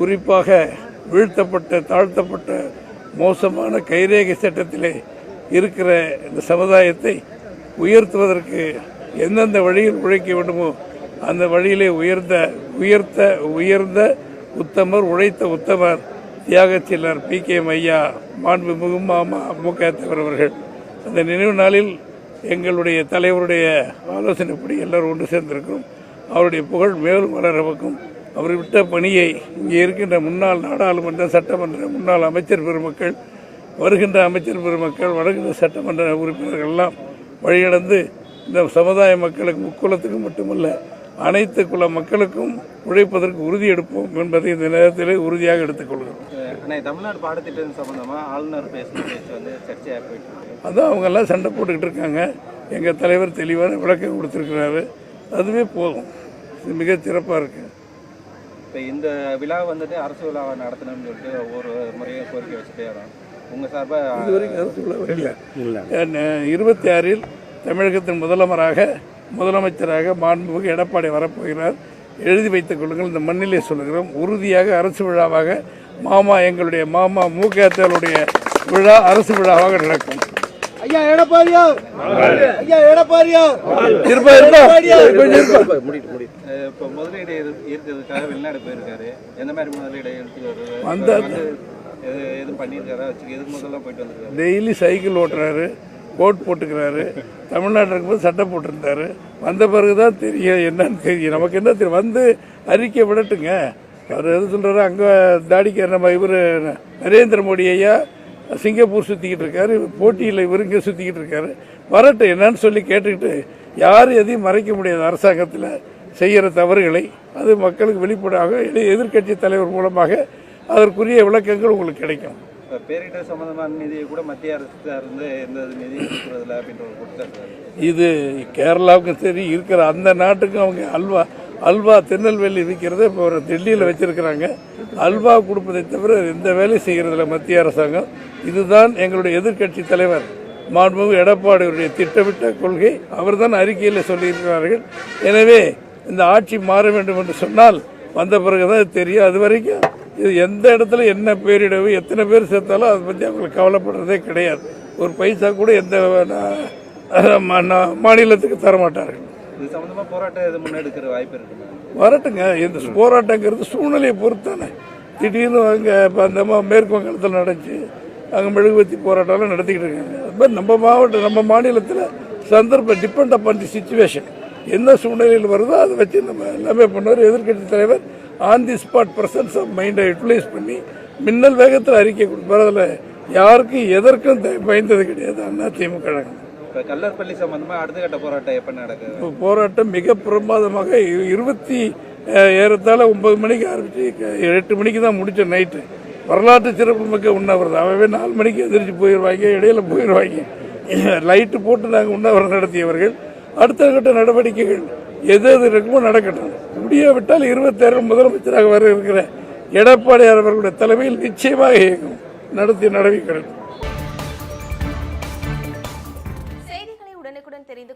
குறிப்பாக வீழ்த்தப்பட்ட தாழ்த்தப்பட்ட மோசமான கைரேகை சட்டத்திலே இருக்கிற இந்த சமுதாயத்தை உயர்த்துவதற்கு எந்தெந்த வழியில் உழைக்க வேண்டுமோ அந்த வழியிலே உயர்ந்த உயர்த்த உயர்ந்த உத்தமர் உழைத்த உத்தமர் தியாகச்சீலர் பி. கே. ஐயா மாண்பு மாமா மு. க. அவர்கள். அந்த நினைவு நாளில் எங்களுடைய தலைவருடைய ஆலோசனைப்படி எல்லாரும் ஒன்று சேர்ந்திருக்கிறோம். அவருடைய புகழ் மேலும் வளரவுக்கும் அவர் விட்ட பணியை இங்கே இருக்கின்ற முன்னாள் நாடாளுமன்ற சட்டமன்ற முன்னாள் அமைச்சர் பெருமக்கள் வருகின்ற அமைச்சர் பெருமக்கள் வருகின்ற சட்டமன்ற உறுப்பினர்கள் எல்லாம் வழிநடந்து இந்த சமுதாய மக்களுக்கு முக்குலத்துக்கு மட்டுமல்ல அனைத்து குல மக்களுக்கும் உழைப்பதற்கு உறுதி எடுப்போம் என்பதை இந்த நேரத்திலே உறுதியாக எடுத்துக்கொள்கிறோம் தமிழ்நாடு பாடத்திட்டம் சம்பந்தமா ஆளுநர் பேசின பேச்சு வந்து சர்ச்சையாக போயிட்டு அதான் அவங்க எல்லாம் சண்டை போட்டுக்கிட்டு இருக்காங்க. எங்கள் தலைவர் தெளிவான விளக்கம் கொடுத்துருக்கிறாரு. அதுவே போதும் இது மிகச் சிறப்பாக இருக்கு. இப்போ இந்த விழா வந்துட்டு அரசு விழாவை நடத்தணும்னு சொல்லிட்டு ஒவ்வொரு முறையும் கோரிக்கை வச்சுட்டே வரோம். உங்கள் சார்பாக இதுவரைக்கும் அரசு விழா இல்லை. இருபத்தி ஆறில் தமிழகத்தின் முதலமராக முதலமைச்சராக மாண்புமிகு எடப்பாடி வரப்போகிறார். எழுதி வைத்துக் கொள்ளுங்கள் இந்த மண்ணிலே சொல்லுகிறோம். உறுதியாக அரசு விழாவாக மாமா எங்களுடைய மாமா மு க தேவருடைய விழா அரசு விழாவாக நடக்கும். ஐயா எடப்பாடியார் ஐயா எடப்பாடியார் இருப்பா இருப்பா. இப்போ முதலீடு இரு- இருக்கிறதுக்காக வெளிநாடு போயிருக்காரு. எந்த மாதிரி முதலீடு எடுத்து வருது அந்த- வந்து எது எதுவும் பண்ணியிருக்காரா? வச்சு எதுக்கு முதல்ல போயிட்டு வந்திருக்காரு? டெய்லி சைக்கிள் ஓட்டுறாரு கோட் போட்டுக்கிறாரு. தமிழ்நாட்டில் இருக்கும்போது சட்டை போட்டிருந்தாரு. வந்த பிறகு தான் தெரியும் என்னன்னு தெரியும். நமக்கு என்ன தெரியும்? வந்து அறிக்கை விடட்டுங்க. அவர் எது சொல்கிறாரு அங்கே தாடிக்க நம்ம இவர் நரேந்திர மோடி ஐயா சிங்கப்பூர் சுற்றிக்கிட்டு இருக்காரு போட்டியில் இவர் இங்கே சுற்றிக்கிட்டு இருக்காரு. வரட்டும் என்னன்னு சொல்லி கேட்டுக்கிட்டு யாரும் எதையும் மறைக்க முடியாது அரசாங்கத்தில் செய்கிற தவறுகளை. அது மக்களுக்கு வெளிப்படாக எதிர்க்கட்சி தலைவர் மூலமாக அதற்குரிய விளக்கங்கள் உங்களுக்கு கிடைக்கும். பேரிடர் சம்பந்தமான நிதியை கூட மத்திய அரசு இருந்து எந்த நிதி கொடுக்குறதில்ல அப்படின்ற ஒரு கொடுத்தாரு இது கேரளாவுக்கும் சரி இருக்கிற அந்த நாட்டுக்கும் அவங்க அல்வா அல்வா திருநெல்வேலி விற்கிறத இப்போ ஒரு டெல்லியில் வச்சிருக்கிறாங்க. அல்வா கொடுப்பதை தவிர எந்த வேலையும் செய்கிறதில்ல மத்திய அரசாங்கம். இதுதான் எங்களுடைய எதிர்க்கட்சி தலைவர் மாண்புமிகு எடப்பாடியுடைய திட்டமிட்ட கொள்கை. அவர்தான் அறிக்கையில் சொல்லியிருக்கிறார்கள். எனவே இந்த ஆட்சி மாற வேண்டும் என்று சொன்னால் வந்த பிறகுதான் இது தெரியும். அது வரைக்கும் இது எந்த இடத்துல என்ன பேரிடவு எத்தனை பேர் சேர்த்தாலும் அதை பற்றி அவங்களுக்கு கவலைப்படுறதே கிடையாது. ஒரு பைசா கூட எந்த மா- மாநிலத்துக்கு தரமாட்டார்கள். இது சம்பந்தமா போராட்டம் முன்னெடுக்கிற வாய்ப்பு வரட்டுங்க. இந்த போராட்டங்கிறது சூழ்நிலையை பொறுத்தானே திடீர்னு அங்கே இப்போ அந்த மேற்கு வங்கத்தில் நடந்துச்சு. அங்கே மெழுகுவத்தி போராட்டம்லாம் நடத்திக்கிட்டு இருக்காங்க. அது மாதிரி நம்ம மாவட்டம் நம்ம மாநிலத்தில் சந்தர்ப்பம் டிபெண்ட் அப்பான் தி சுச்சுவேஷன் என்ன சூழ்நிலையில் வருதோ அதை வச்சு நம்ம எல்லாமே பண்ணுவார். எதிர்க்கட்சி தலைவர் on the spot persons of மைண்டை யூட்டிலைஸ் பண்ணி மின்னல் வேகத்தில் அறிக்கை கொடுப்பார். அதில் யாருக்கும் எதற்கும் த- பயந்தது கிடையாது. அண்ணா திமுக கழகம் இப்போ கல்லற்பள்ளி சம்பந்தமாக அடுத்த கட்ட போராட்டம் எப்போ நடக்குது? இப்போ போராட்டம் மிக பிரமாதமாக இருபத்தி அஹ், ஏறத்தாழ ஒன்பது மணிக்கு ஆரம்பிச்சு எட்டு மணிக்கு தான் முடிச்சோம் நைட்டு வரலாற்று சிறப்பு மிக்க உண்ணாவிரதம். அவவே நாலு மணிக்கு எதிர்த்து போயிடுவாங்க இடையில போயிடுவாங்க லைட்டு போட்டு நாங்கள் உண்ணாவிரதம் நடத்தியவர்கள். அடுத்த கட்ட நடவடிக்கைகள் எது எது இருக்குமோ நடக்கட்டும். முடியாவிட்டால் இருபத்தாறு முதலமைச்சராக வர இருக்கிற எடப்பாடியார் அவர்களுடைய தலைமையில் நிச்சயமாக இயங்கும். நடத்திய நடவடிக்கைகள்.